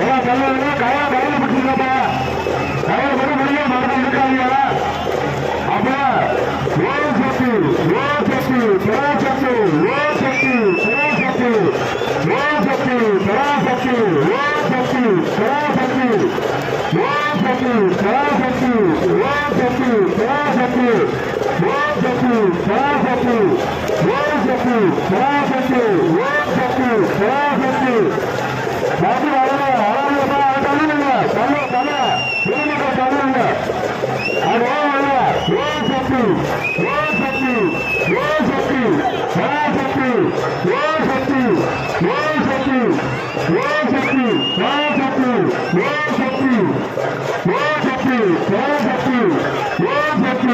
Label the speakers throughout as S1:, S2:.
S1: Vamos, galera, galera, galera! Whoa!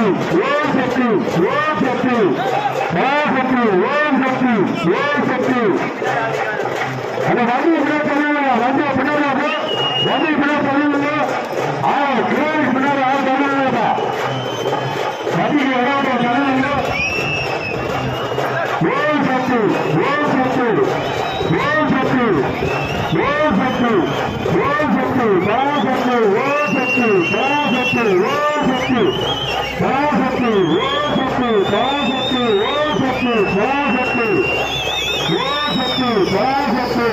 S1: ஓம் சக்தி ஓம் சக்தி ஓம் சக்தி பராசக்தி ஓம் சக்தி ஓம் சக்தி அந்த வண்டி இப்படியே சொல்லுங்க வண்டி பின்னாடி வந்து வண்டி இப்படியே சொல்லுங்க ஆ கிரேட் பின்னாடி ஆள் சொல்லுங்கப்பா வண்டிக்கு இடம் சொல்லுங்க ஓம் சக்தி ஓம் சக்தி ஓம் சக்தி ஓம் சக்தி ஓம் சக்தி பராசக்தி ஓம் சக்தி பராசக்தி ஓம் சக்தி శక్తి సోశక్తి ఓ శక్తి సోశక్తి ఓ శక్తి సోశక్తి ఓ శక్తి సోశక్తి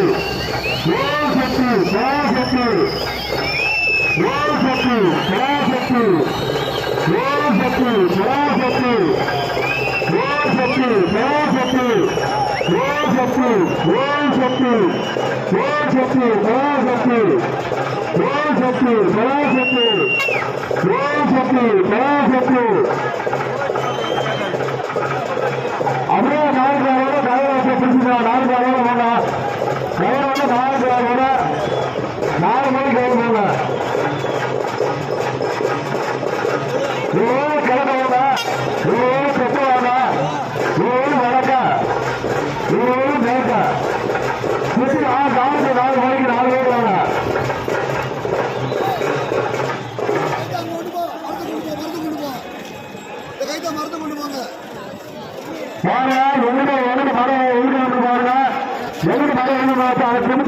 S1: ఓ శక్తి సోశక్తి ఓ శక్తి సోశక్తి ఓ శక్తి సోశక్తి ஓம் சக்தி ஓம் சக்தி ஓம் சக்தி ஓம் சக்தி ஓம் சக்தி ஓம் சக்தி ஓம் சக்தி அப்படியே நாயக்காரோட கயராசை பிடிச்சிக்கலாம் நாலு மணிக்கு
S2: கயிறு
S1: பாருங்க ஒன்று ஒன்று மரம் ஒன்று பாருங்க. எதுக்கு மரம் ஒன்று பார்த்து அதை திரும்ப